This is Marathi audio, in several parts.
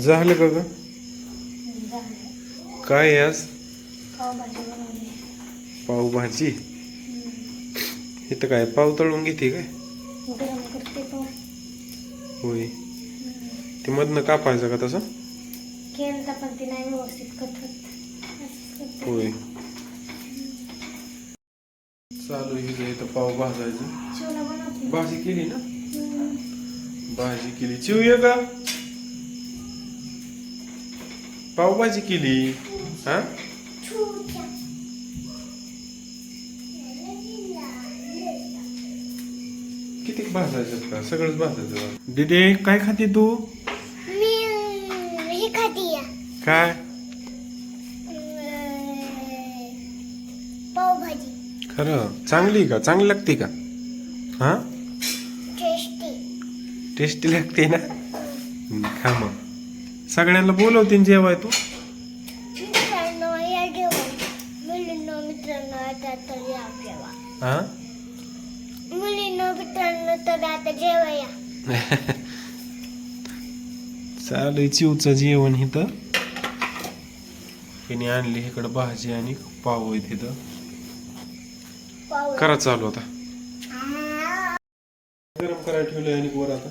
झालं का ग? काय आज? पावभाजी. इथं काय पाव तळून घेते काय? होय. ते मधनं कापायचं का तसं? तर. होय. चालू आहे इथं पाव भाजायचं. भाजी केली ना. भाजी केली. चिव ये का? पावभाजी केली. हा? किती भाजायचं का? सगळंच भाजायचं का? दीदी काय खाते तू? मी हे खाते काय? पावभाजी. खरं? चांगली का? चांगली लागते का? हा? टेस्टी टेस्टी लागते ना? हम्म, खा मग. सगळ्यांना बोलवते ना जेवाय तू. मित्रांनो या जेवण मुलींनो मित्रांनो आता तर या जेवा. हा? मुलींनो मित्रांनो तर आता जेवा या चालू आहे चिवचं जेवण इथं. तिने आणली इकडं भाजी आणि पाव आहेत इथं. पाव. करा चालू आता. गरम करायला ठेवलंय आणि वर आता.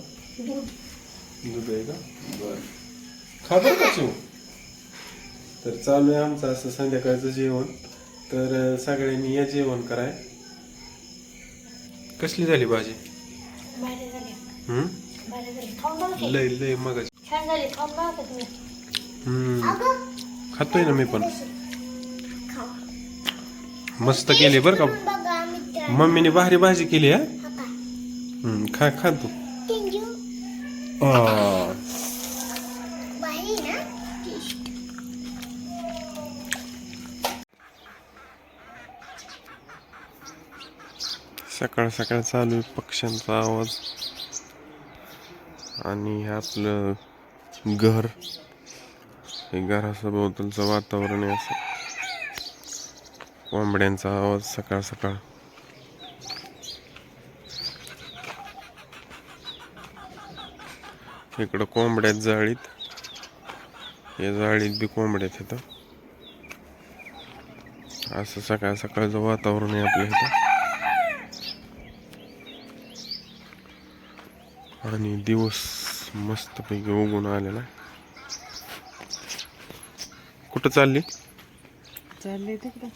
दूध आहे का? बर. खा बरं का तर चालू आहे आमचं असं संध्याकाळचं जेवण. तर सगळ्यांनी या जेवण कराय. कसली झाली भाजी? भारी झाली. हम्म? भारी झाली. खाऊन बघा की. लय लय मग छान झाली. खाऊन बघा का तुम्ही. हम्म. खातोय ना मी पण. मस्त केली बरं का? मम्मीने भारी भाजी केली हा? हा हम्म, खा खा तू. थँक यू आ, भारी ना टेस्ट सकाळ सकाळ चालू आहे पक्ष्यांचा आवाज. आणि हे आपलं घर. हे घरासभोवतालचं वातावरण आहे असं. कोंबड्यांचा आवाज सकाळ सकाळ. इकडं कोंबड्यात जाळीत. या जाळीत बी कोंबड्यात येतं असं सकाळ सकाळचं वातावरण आहे आपल्या इथं. आणि दिवस मस्तपैकी उगून आलेला आहे. कुठं चालली? चालले तिकडं.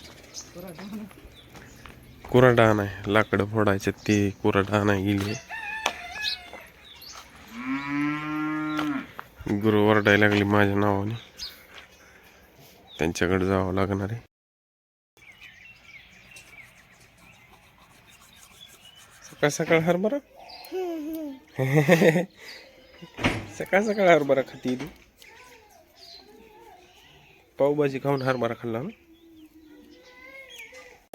कुराडा आहे. लाकडं फोडायचे ते कुराडा आणाय गेली गुरु वरडायला लागली माझ्या नावाने. त्यांच्याकडे जावं लागणार आहे. सकाळ सकाळ हरभरा? सकाळ सकाळ हरभरा खाती ती पावभाजी खाऊन हरभरा खाल्ला ना.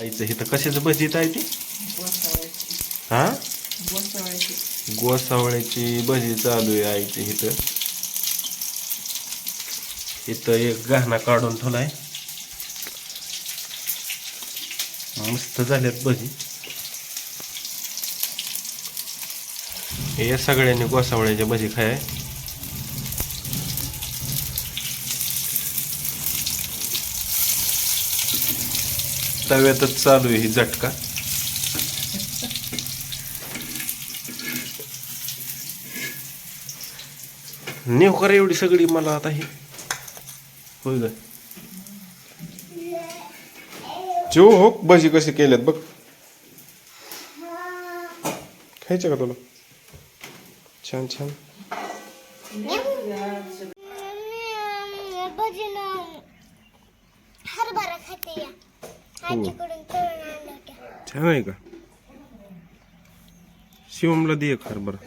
आईचं इथं कशाचं भजीत आहे ती? हा? गोसावळ्याची भजी चालू आहे आईची इथं. इथं एक गहना काढून ठेवलाय. मस्त झाल्यात भजी. हे सगळ्यांनी गोसावळ्याच्या भजी खाय तव्यातच चालू आहे ही झटका. नेव करा एवढी सगळी मला आता ही. होय ग. चिव हो भजी कशी केल्यात बघ. खायचं का तुला? छान छान. हरभरा खाते छान आहे का? शिवमला दे एक हरभरा.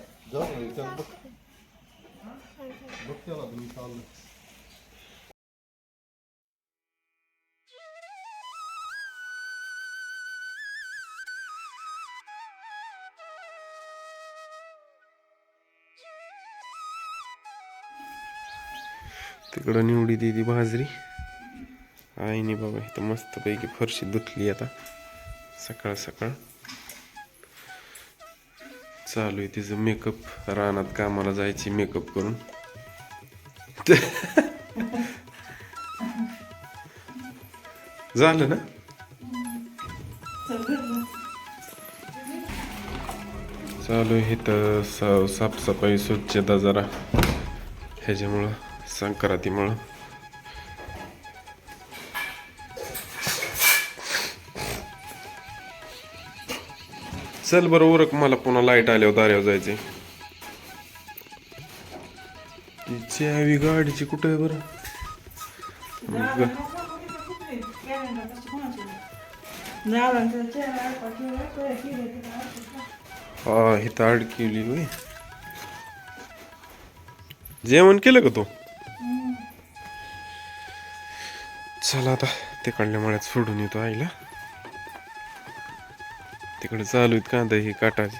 तिकडं निवडी दिली ती बाजरी. आईने बाबा इथं मस्तपैकी फरशी धुतली आता. सकाळ सकाळ. चालू आहे तिचं मेकअप रानात कामाला जायची मेकअप करून. झालं ना? चालू आहे तर सा- साफसफाई स्वच्छता जरा. ह्याच्यामुळं संक्रांतीमुळं चल बरं उरक मला पुन्हा लाइट आल्यावर दाऱ्यावर जायचे तिची हवी गाडीची कुठं आहे बरं? ग- हा इथं अडकिवली होय. जेवण केलं का तू? चला आता तिकडल्या मळ्यात सोडून येतो आईला. तिकडे चालू आहेत कांदा ही काटाचे.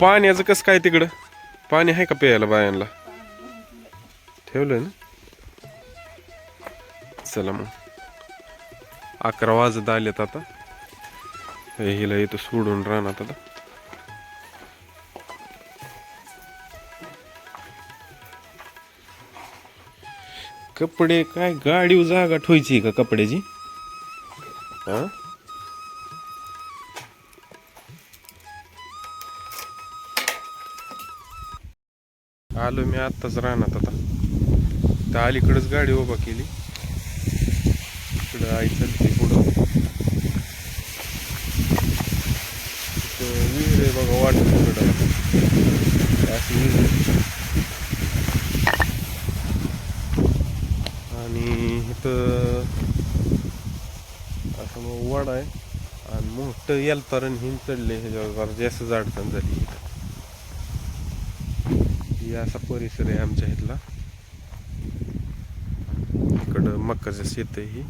पाण्याचं कसं काय तिकडं? पाणी आहे का प्यायला बायांना? ठेवलं ना? चला मग. अकरा वाजत आलेत आता. हिला येतो सोडून राहणार आता. कपडे काय गाडीवर जागा ठेवायची का कपड्याची? हा? आलो मी आत्ताच राहणार आता. त्या अलीकडेच गाडी उभा केली. इकडं आई चलते पुढं. विहीर आहे बघा वाटत तिकडं अशी विहीर आहे. आणि इथं असं मग वड आहे. आणि मोठं येलतारण हिंद चढले ह्याच्यावर जरा जास्त अडचण झाली ही असा परिसर आहे आमच्या इथला. इकडं मक्काचं शेत आहे ही.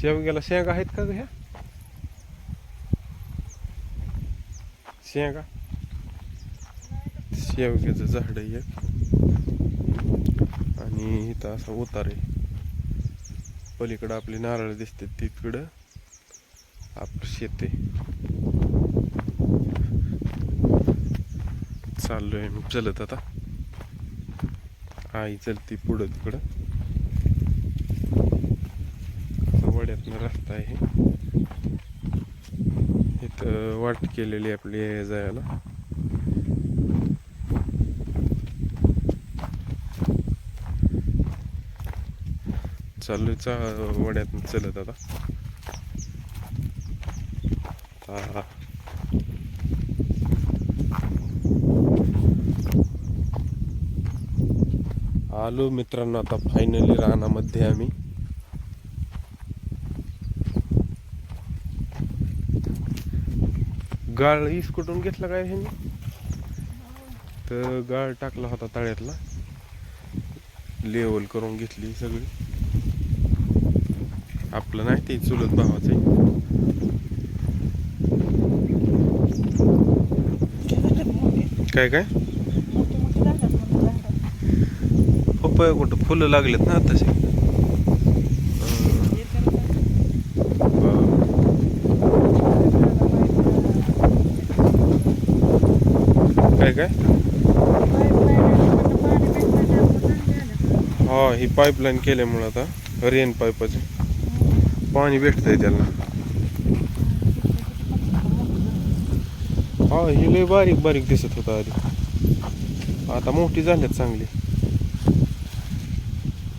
शेवग्याला शेंगा आहेत का ह्या? शेंगा? शेवग्याचं झाड आहे एक. आणि इथं असा उतार आहे. पलीकडं आपली नारळ दिसते तिकडं आपलं शेत आहे. चाललोय मी चलत आता. आई चलती पुढं तिकडं. वड्यातनं रस्ता आहे. इथं वाट केलेली आपली जायला. चालूचा चा चलत आता. हा आलो मित्रांनो आता फायनली रानामध्ये आम्ही. गाळ ईस कुठून घेतला काय ह्यांनी? तर गाळ टाकला होता तळ्यातला. लेवल करून घेतली सगळी. आपलं नाही ते चुलत भावाचं. काय काय? पपया कुठं? फुलं लागलेत ना तसे काय काय? हा ही पाईपलाईन केल्यामुळं आता रेन पाईपाचे पाणी भेटतंय त्याला. हा ही लय बारीक बारीक दिसत होता आधी. आता मोठी झाल्यात चांगली.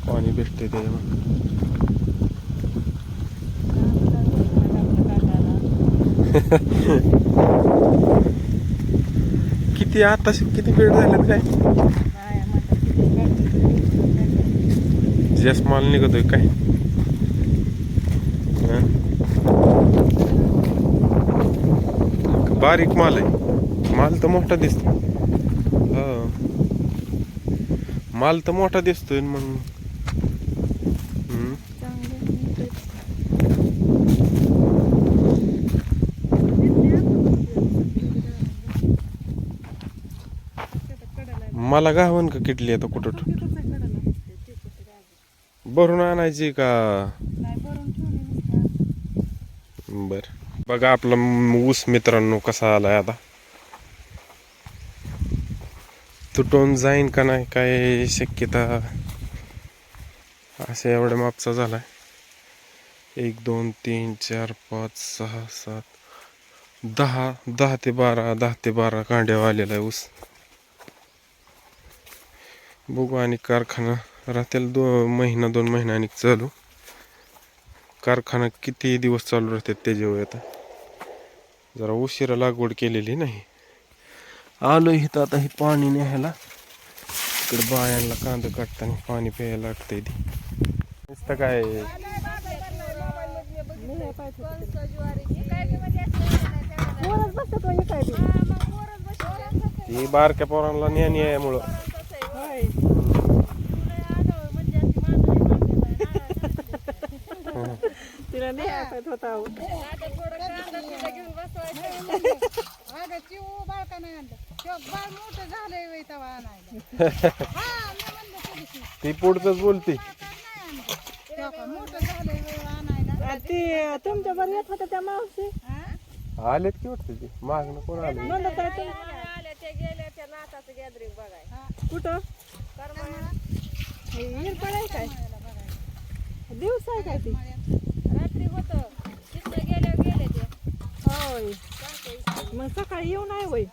पाणी भेटतंय त्याच्यामुळे. किती आता किती वेळ झाल्यात काय? जास्त माल निघतोय काय? बारीक माल आहे. माल तर मोठा दिसतो. हा. माल तर मोठा दिसतोय मग मला गावन का किटली आता कुठं भरून आणायची का बर बघा आपला ऊस मित्रांनो कसा आलाय आता. तुटून जाईन का नाही काय शक्यता. असे एवढ्या मापचा झालाय. एक दोन तीन चार पाच सहा सात दहा दहा ते बारा दहा ते बारा कांड्या आलेला आहे ऊस. बघू आणि कारखाना राहतील दो महिना दोन महिन्यानी चालू. कारखाना किती दिवस चालू राहतात त्याच्यावर आता? जरा उशिरा लागवड केलेली नाही. आलो इथं आता हे पाणी न्यायला. इकडे बायांना कांदा काढताना पाणी प्यायला लागतंय ती. नुसतं काय? ही बारक्या पोरांना न्यानी आहे मुळं होय तिला नाही होता. अगं चिव आणलं बाळ मोठं झालंय वय तवा आणायला हा मी म्हणलं ती पुढचंच बोलती. का मोठं झालंय वय आणायला आ, ती तुमच्या बरं येत होत्या त्या मावशी? आलेत की वाटतं ती? मागणं कोण आले? म्हणत आहे तुम- कुठं? हे हिरपळ आहे. काय दिवस आहे काय ती? होय. मग सकाळी येऊन आहे वय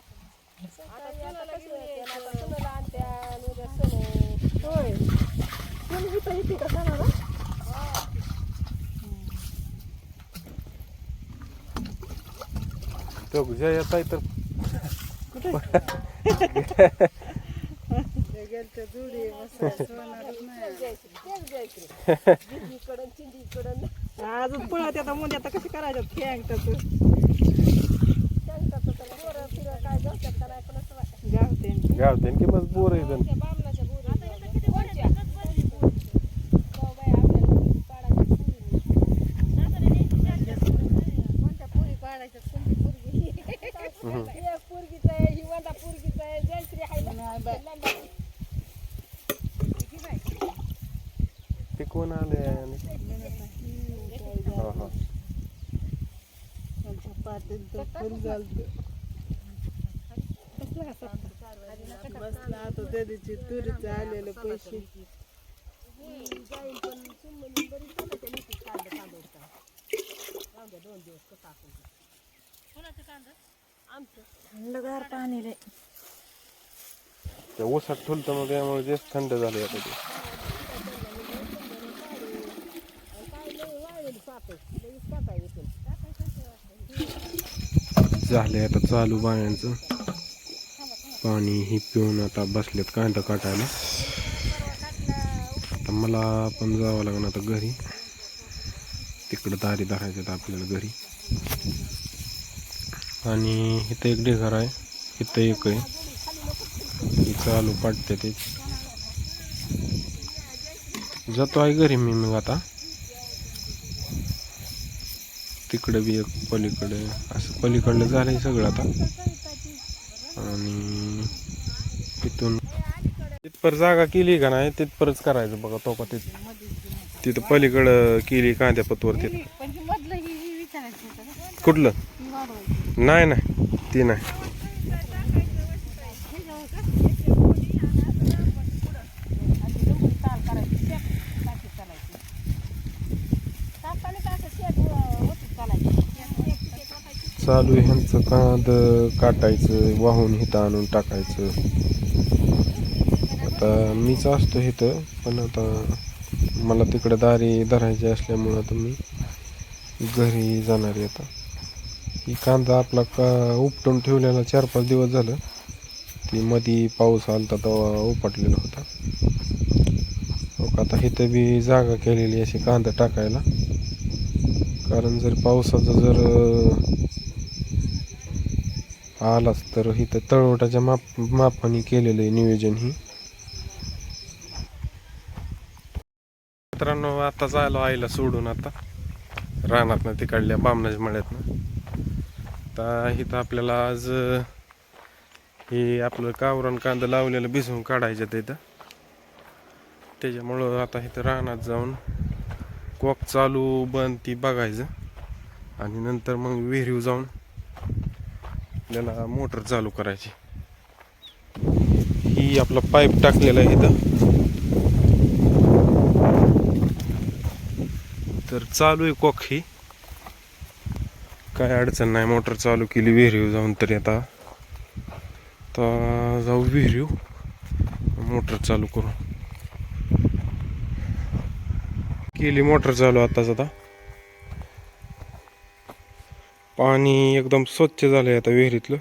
होय. कोणी इथं येते का सणाला? तो जे येत आहे तर. अजून पळत आता मुली आता कशी करायचं? खेळतात गावते गावते की बस बोर आहे ते कोण आले हा हा बसला आता त्या दिवशी तुरीचं आलेले पैसे. थंडगार पाणी रे. ऊसात ठुलतं मग त्यामुळे जास्त थंड झाले आता ते. झाले आता चालू बायांचं. पाणी ही पिऊन आता बसलेत कांदा काटायला. आता मला पण जावं लागणार आता घरी. तिकडं दारी धरायच्यात आपल्याला घरी. आणि इथं एक ढेकर आहे. इथं एक आहे. ही चालू पाडते ते. जातो आहे घरी मी मग आता. तिकडे बी एक पलीकडे असं पलीकडलं झालंय सगळं आता. आणि तिथून तिथपर जागा केली का नाही तिथपर्यंत करायचं बघा तो का तिथं. तिथं पलीकडं केली कांद्या पतवर तिथं कुठलं? नाही नाही ती नाही ताल करायची शेत टाकी चालायची तापाने का असं शेत होत चालायची चालू आहे ह्यांचं कांद काटायचं वाहून हिथं आणून टाकायचं. आता मीच असतो इथं पण आता मला तिकडं दारी धरायची असल्यामुळं आता मी घरी जाणार आहे आता. ही कांदा आपला का उपटून ठेवलेला चार पाच दिवस झालं ती मधी पाऊस आलता तेव्हा उपटलेला होता. का आता इथं बी जागा केलेली अशी कांदा टाकायला. कारण जर पावसाचं जर आलाच तर इथं तळवटाच्या माप मापाने केलेलं आहे नियोजन ही. मित्रांनो आता आलो आईला सोडून आता. रानातनं तिकडल्या बामणाच्या मळ्यातनं. आता इथं आपल्याला आज हे आपलं कावरण कांदा लावलेलं भिजवून काढायचं तिथं त्याच्यामुळं आता इथं रानात जाऊन कॉक चालू बंद ती बघायचं. आणि नंतर मग विहिरीव जाऊन आपल्याला मोटर चालू करायची. ही आपला पाईप टाकलेला आहे इथं. तर चालू आहे कॉक ही. काय अडचण नाही मोटर चालू केली विहिरीव जाऊन तरी आता. आता जाऊ विहिरीव मोटर चालू करू. केली मोटर चालू आताच आता. पाणी एकदम स्वच्छ झालं आहे आता विहिरीतलं.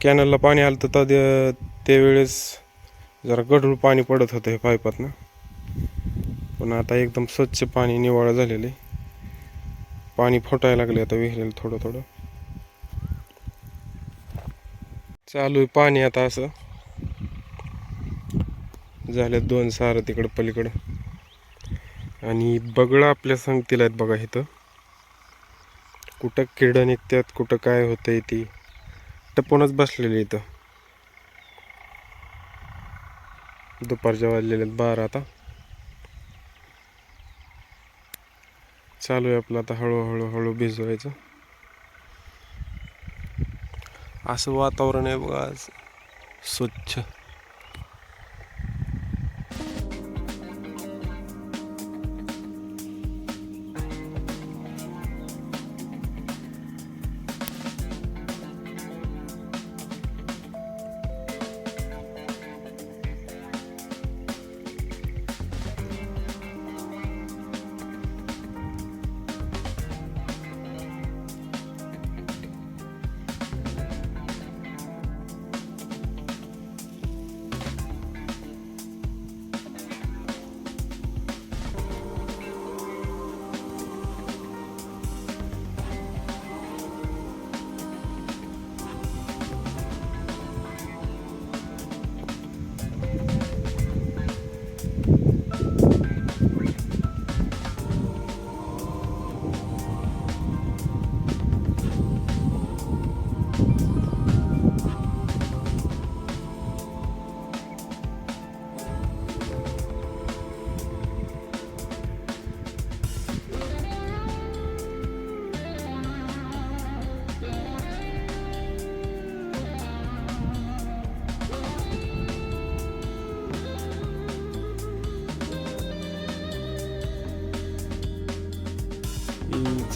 कॅनलला पाणी आलं तर त्या- त्यावेळेस जरा गढूळ पाणी पडत होतं हे पाईपातनं. पण आता एकदम स्वच्छ पाणी निवाळं झालेलं आहे. पाणी फुटायला लागले आता विहिरीला थोडं थोडं. चालू आहे पाणी आता असं. झाले दोन सारं तिकडं पलीकडं. आणि बगळं आपल्या संगतीला आहेत बघा इथं. कुठं किडं निघतात कुठं काय होतंय ती. टपूनच बसलेली इथं. दुपारच्या वाजलेले आहेत बारा आता. चालू आहे आपलं आता हळूहळू हळू भिजवायचं. असं वातावरण आहे बघा आज स्वच्छ.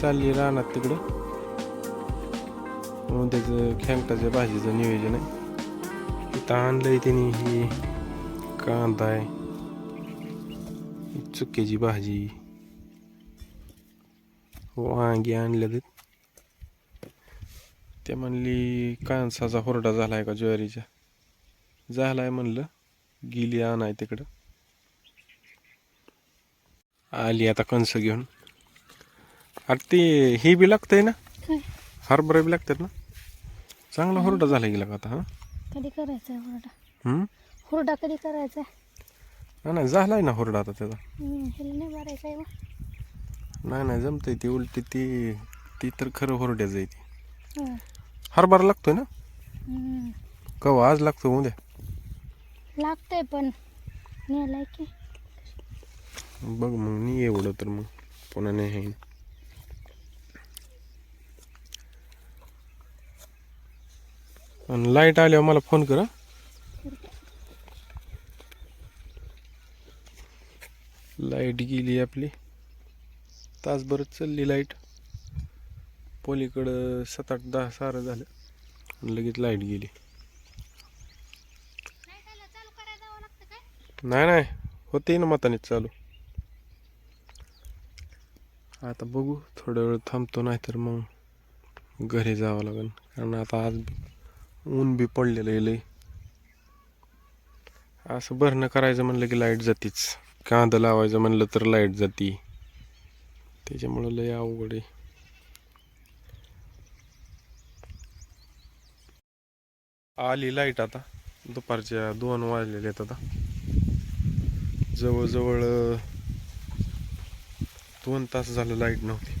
चालली रानात तिकडं. मग त्याचं खेंगटाच्या भाजीचं नियोजन आहे. इथं आणलंय त्यांनी ही कांदा आहे. चुक्याची भाजी. हो, वांगी आणल्या ते म्हणली कांसाचा हुरडा झालाय का ज्वारीच्या झालाय म्हणलं. गेली आणाय तिकडं. आली आता कणसं घेऊन. अरे ते हे बी लागतंय ना? हरभरा बी लागतात ना? चांगला हुरडा झाला गेला का आता हा? कधी करायचा आहे हुरडा? हम्म? हुरडा कधी करायचा नाही झालाय ना हुरडा आता त्याचा. नाही आहे मग नाही नाही जमतंय ती उलटी ती ती तर खरं हुरड्याच आहे ती. हं. हरभरा लागतोय ना? हं. कवा? आज लागतो उद्या? लागतंय पण. नेलाय की. बघ मग नाही एवढं तर मग पुन्हा नाही आहे. आणि लाइट आल्यावर मला फोन कर. लाइट गेली आपली. तासभरच चालली लाइट. पलीकडं सात आठ दहा सारं झालं. आणि लगेच लाइट गेली. नाही नाही. होते ना मतानेच चालू. आता बघू. थोडा वेळ थांबतो नाही तर मग घरी जावं लागेल. कारण आता आज ऊन बी पडलेलं आहे लय असं भरणं करायचं म्हणलं की लाइट जातीच. कांदा लावायचं म्हणलं तर लाइट जाती. त्याच्यामुळं लय अवघड आहे. आली लाइट आता. दुपारच्या दोन वाजलेले आहेत आता. जवळजवळ दोन तास झालं लाइट नव्हती.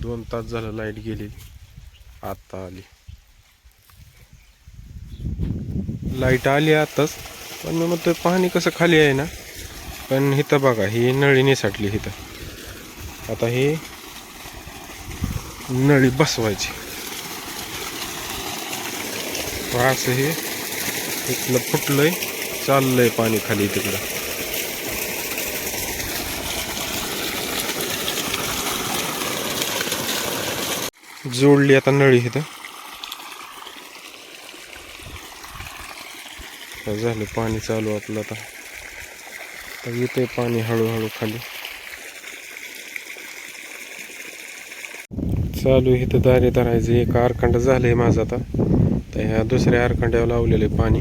दोन तास झालं लाइट गेलेली. आता आली. लाइट आली आताच पण मी म्हणतोय पाणी कसं खाली आहे ना? पण इथं बघा ही नळी निसाटली इथं. आता ही नळी बसवायची. असं हे इथलं फुटलंय चाललंय पाणी खाली तिकडं. जोडली आता नळी इथं. आता झालं? पाणी चालू आपलं आता. आता येतंय पाणी हळूहळू खाली. चालू इथं दारे धरायचं. एक आरखंड झालंय माझं आता. तर ह्या दुसऱ्या आरखंड्यावर लावलेलं आहे पाणी.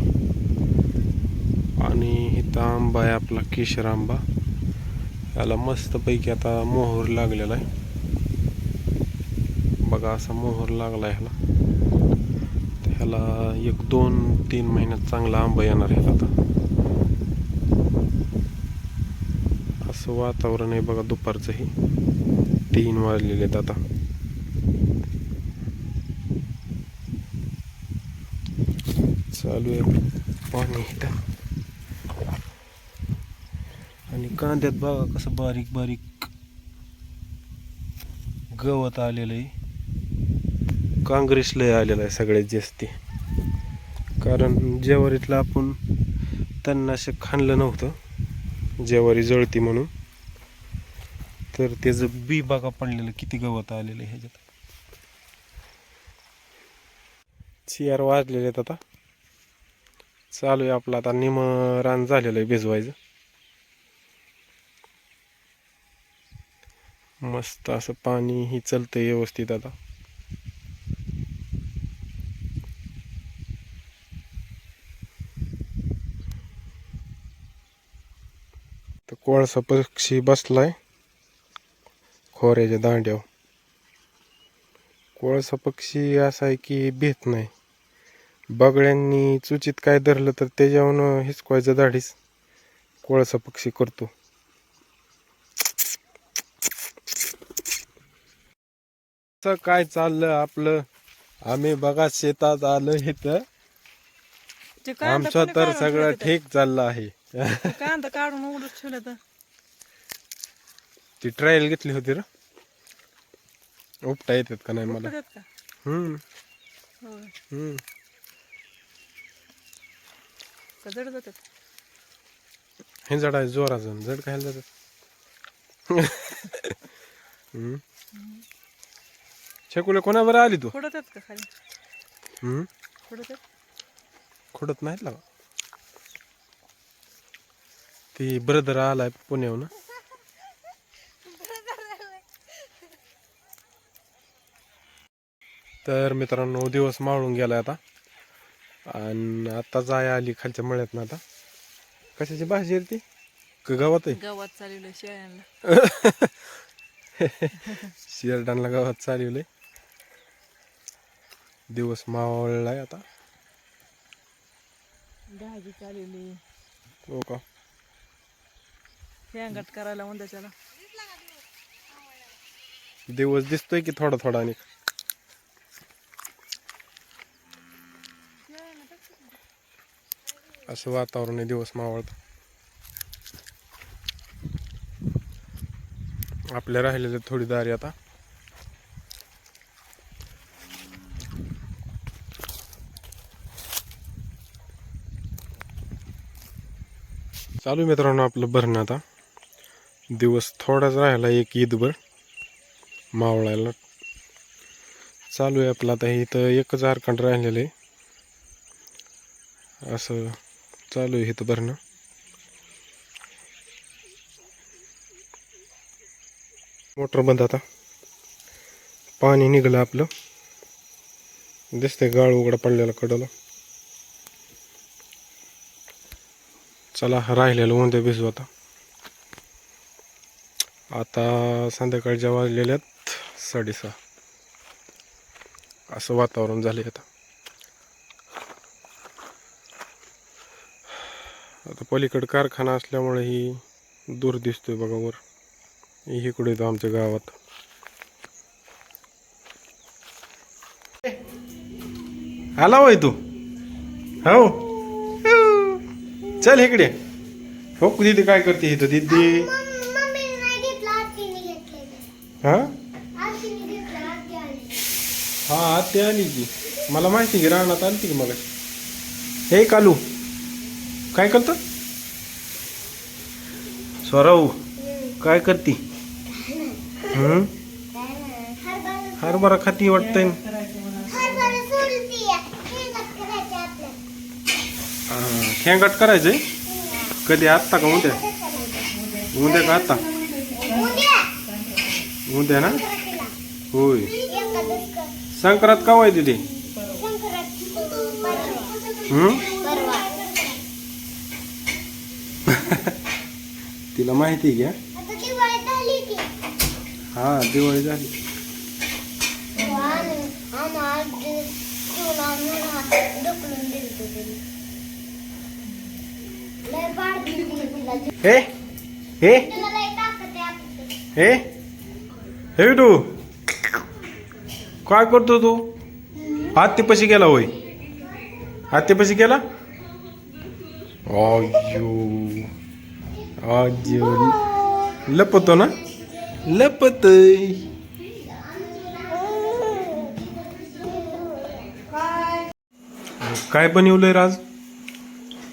आणि इथं आंबा आहे आपला केशर आंबा. याला मस्तपैकी आता मोहर लागलेला आहे. बघा असा मोहर लागला आहे ह्याला. ह्याला एक दोन तीन महिन्यात चांगला आंबा येणार आहे आता. असं वातावरण आहे बघा दुपारचंही. तीन वाजलेले आहेत आता. चालू आहे पाणी इथं. आणि कांद्यात बघा कसं बारीक बारीक गवत आलेलं आहे. काँग्रेस लय आलेला आहे सगळ्यात जास्ती. कारण जेवारीतलं आपण तणनाशक खाणलं नव्हतं. जेवारी जळती म्हणून. तर त्याचं बी बागा पडलेलं किती गवत आलेलं आहे ह्याच्यात. चियार वाजलेले आहेत आता. चालू आहे आपलं आता निम रान झालेलं आहे भिजवायचं. मस्त असं पाणी ही चलतं व्यवस्थित आता. कोळसा पक्षी बसलाय. खोऱ्याच्या दांड्यावर. कोळसा पक्षी असा आहे की भीत नाही. बगड्यांनी चुचित काय धरलं तर त्याच्यावरून हिसकवायचं दाढीस कोळसा पक्षी करतो. काय चाललं आपलं? आम्ही बघा शेतात आलं इथं. ते कांदा आमचं कोणी तर काढून सगळं ठेवलं ठीक चाललं आहे. ते कांदा काढून ठेवलं तर? ती ट्रायल घेतली होती र. उपटा येतात का नाही मला? का? हम्म. होय. हम्म. का जड जातात? हे जड आहे जोराचं. जड काय जातात. हम्म. छकुले कोणावर आली तू? फोडतात का खाली? हम्म. फोडतात? खोडत नाहीत लागा ती ब्रदर आलाय पुण्याहून. तर मित्रांनो दिवस माळून गेलाय आता. आणि आता जाय आली खालच्या मळ्यात ना आता. कशाची भाजी आहे ती? क गावात आहे? गावात चालवलं शेळ्यांना. शिरडांना गावात चालवलंय. दिवस मावळलाय आता. भाजी चालवली. हो का? शेंगाट करायला उंदाच्याला दिवस दिसतोय की थोडा थोडा आणि असं वातावरण आहे दिवस मावळत. आपल्या राहिलेले थोडी दारी आता. चालू आहे मित्रांनो आपलं भरणं आता. दिवस थोडाच राहिला एक ईदभर. मावळायला चालू आहे आपलं आता. इथं एकच आरखंड राहिलेलं आहे. असं चालू आहे इथं भरणं. मोटर बंद आता. पाणी निघलं आपलं. दिसतंय गाळ उघडा पडलेला कडला. चला राहिलेलं उंद्या भिजू आता. आता संध्याकाळच्या वाजलेल्यात साडेसहा. असं वातावरण झाले आता. आता पलीकडे कारखाना असल्यामुळे ही दूर दिसतोय बघा वर. इकडे येतो आमच्या गावात. आला वय तू? हो. चल इकडे. हो दिदी काय करते इथं दिदी? हा? हा आत्या आली की. मला माहिती की रानात आली की मला हे कालू काय करतो? स्वराव काय करती? हरभरा खाती वाटतंय हरभरा सोलती हे करायचे आपल्या हा, खेंगाट करायचंय कधी आत्ता का उद्या? उद्या का आत्ता? उद्या. ना. होय. संक्रांत का. हम्म परवा. तिला माहिती घ्या हा दिवाळी झाली आणि आज तुला म्हणून ढकलून दिलं तरी लय बाळ दिली तिला हे? हे? हे? हे तू काय करतो तू? हत्तीपाशी गेला होय. हत्तीपाशी गेला? अयो अयो लपतो ना? लपत काय बनवलंय राज.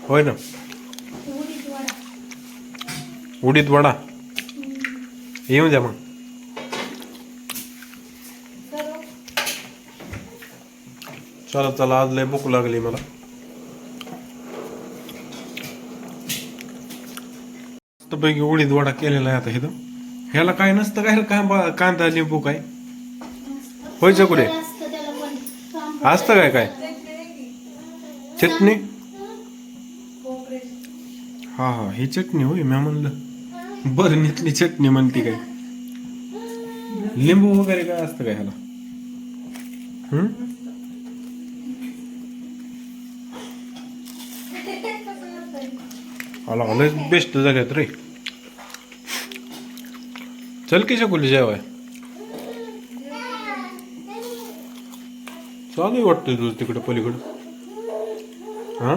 होय ना? उडीद वडा. येऊन द्या मग. चला चला आज लय भूक लागली मला. पैकी उडीद वडा केलेला आहे आता इथं. ह्याला काय नसतं काय? रे? कांदा कांदा लिंबू काय? होय कुठे? असतं काय काय? चटणी? हा हा ही चटणी होय म्या म्हणलं. बरणीतली चटणी म्हणते काय? लिंबू वगैरे काय असतं काय ह्याला? हम्म आला लयच बेस्ट झाल्यात रे. चल की शकुली जेवाय. चालू वाटतं तुझं तिकडं पलीकडं. हां?